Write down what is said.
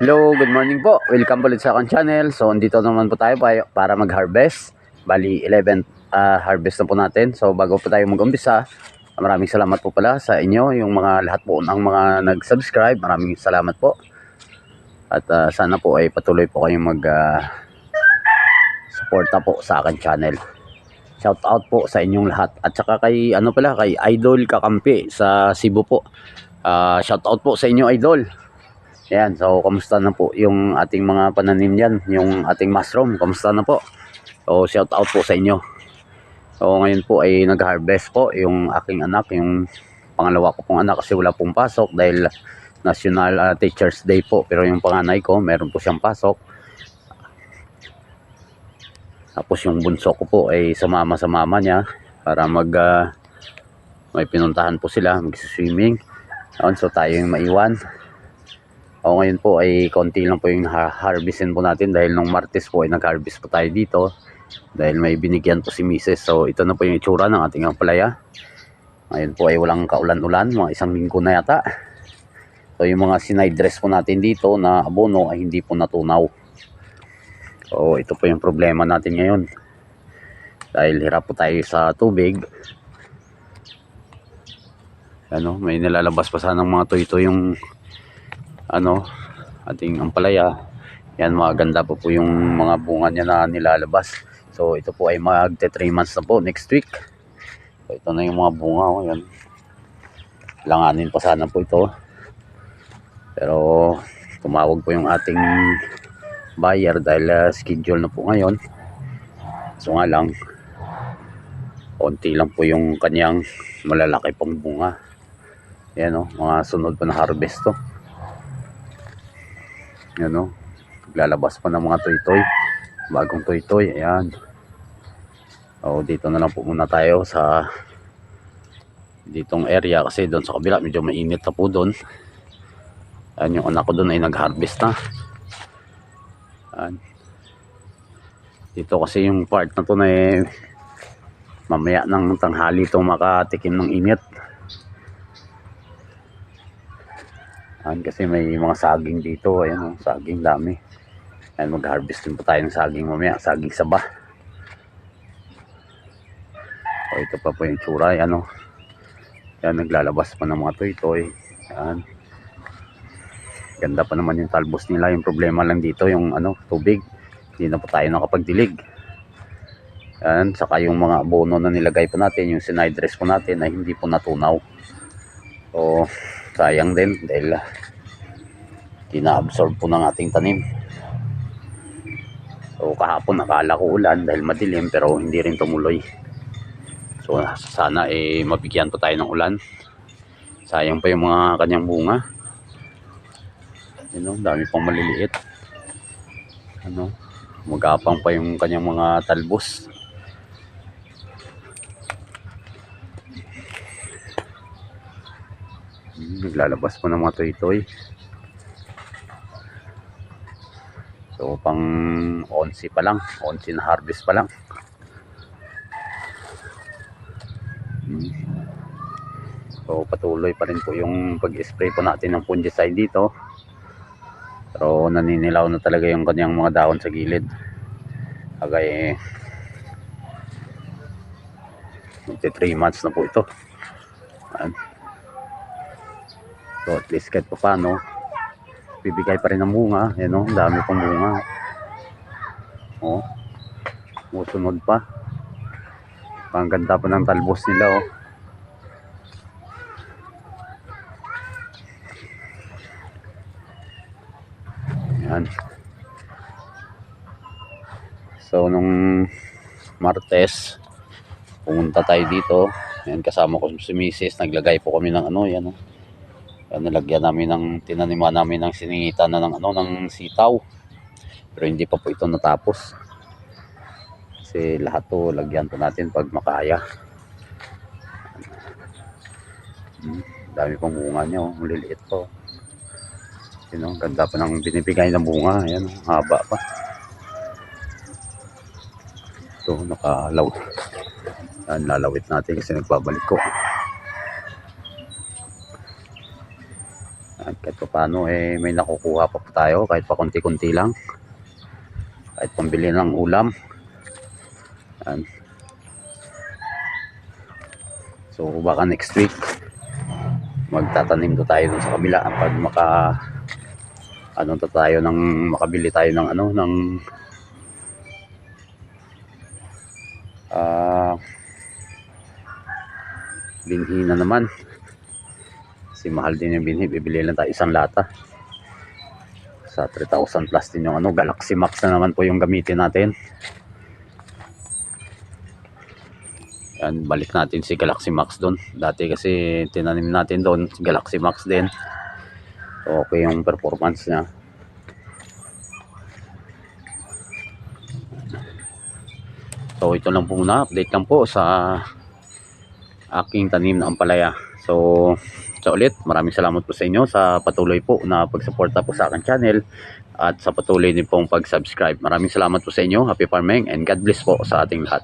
Hello, good morning po. Welcome ulit sa aking channel. So, andito naman po tayo pa- para mag-harvest. Bali, 11 ah, harvest na po natin. So, bago po tayo mag-umpisa, maraming salamat po pala sa inyo, yung mga lahat po ng mga nag-subscribe. Maraming salamat po. At ah, sana po ay patuloy po kayong mag ah, suporta po sa aking channel. Shout out po sa inyong lahat. At saka kay ano pala kay Idol Kakampi sa Cebu po. Ah, shout out po sa inyo Idol. Yan, so kamusta na po yung ating mga pananim yan, yung ating mushroom, kamusta na po? So shout out po sa inyo. So ngayon po ay nag-harvest po yung aking anak, yung pangalawa ko pong anak kasi wala pong pasok dahil National ah, Teachers Day po. Pero yung panganay ko, meron po siyang pasok. Tapos yung bunso ko po ay sumama sa mama niya para mag ah, may pinuntahan po sila, mag-swimming. So tayo yung maiwan. O ngayon po ay konti lang po yung ha- harvestin po natin dahil nung Martes po ay nag-harvest po tayo dito dahil may binigyan po si Mrs. So ito na po yung itsura ng ating ampalaya. Ngayon po ay walang kaulan-ulan, mga isang linggo na yata. So yung mga sinide dress po natin dito na abono ay hindi po natunaw. So ito po yung problema natin ngayon. Dahil hirap po tayo sa tubig. Ano, may nilalabas pa sana ng mga toy yung ano, ating ampalaya. Yan, maganda po po yung mga bunga niya na nilalabas. So, ito po ay magte 3 months na po next week. So, ito na yung mga bunga. Oh, yan. Langanin pa sana po ito. Pero, tumawag po yung ating buyer dahil uh, schedule na po ngayon. So nga lang, konti lang po yung kanyang malalaki pang bunga. Yan o, mga sunod pa na harvest to. Yan o. Naglalabas pa ng mga toy-toy. Bagong toy-toy. Ayan. O, dito na lang po muna tayo sa ditong area kasi doon sa kabila medyo mainit na po doon. Ayan yung anak ko doon ay nag-harvest na. Ayan. Dito kasi yung part na to na eh, mamaya ng tanghali to makatikim ng init. Ayan kasi may mga saging dito. Ayan o, saging dami. Ayan, mag-harvest din po tayo ng saging mamaya. Saging saba. O, ito pa po yung tsura. Ayan o. Ayan, naglalabas pa ng mga toy-toy. Ayan. Ganda pa naman yung talbos nila. Yung problema lang dito, yung ano, tubig. Hindi na po tayo nakapagdilig. Ayan, saka yung mga abono na nilagay po natin, yung sinidress po natin ay hindi po natunaw. So, sayang din dahil uh, tina-absorb po ng ating tanim. So kahapon nakala ko ulan dahil madilim pero hindi rin tumuloy. So sana eh mabigyan pa tayo ng ulan. Sayang pa yung mga kanyang bunga. You know, dami pang maliliit. Ano, magapang pa yung kanyang mga talbos. Naglalabas po ng mga toy-toy. So pang 11 pa lang, 11 na harvest pa lang. Hmm. So patuloy pa rin po yung pag-spray po natin ng fungicide dito. Pero naninilaw na talaga yung kanyang mga dahon sa gilid. Kagaya eh, 3 months na po ito. Ayan. So at least kahit pa paano, bibigay pa rin ng bunga. Yan o, ang dami pang bunga. O, musunod pa. Ang ganda pa ng talbos nila o. Yan. So, nung Martes, pumunta tayo dito. Yan, kasama ko si Mrs. Naglagay po kami ng ano, yan o. Yan, nilagyan namin ng, tinaniman namin ng siningitan na ng ano, ng sitaw. Pero hindi pa po ito natapos. Kasi lahat to, lagyan po natin pag makaya. Hmm, dami pang bunga niya, oh. maliliit po. Yun, oh, ganda pa ng binibigay ng bunga. Ayan, oh, haba pa. Ito, nakalaw. Yan, lalawit natin kasi nagbabalik ko. At kahit pa paano eh may nakukuha pa po tayo kahit pa konti-kunti lang. Kahit pambili ng ulam. Yan. So baka next week magtatanim to tayo sa kabila pag maka ano to tayo ng makabili tayo ng ano ng ah binhi na naman kasi mahal din yung binhi bibili lang tayo isang lata. Sa 3,000 plus din yung ano Galaxy Max na naman po yung gamitin natin. Yan balik natin si Galaxy Max doon dati kasi tinanim natin doon Galaxy Max din. Okay yung performance niya. So ito lang po muna update lang po sa aking tanim na ampalaya so sa ulit maraming salamat po sa inyo sa patuloy po na pagsuporta po sa aking channel at sa patuloy din pong pag-subscribe. Maraming salamat po sa inyo. Happy farming and God bless po sa ating lahat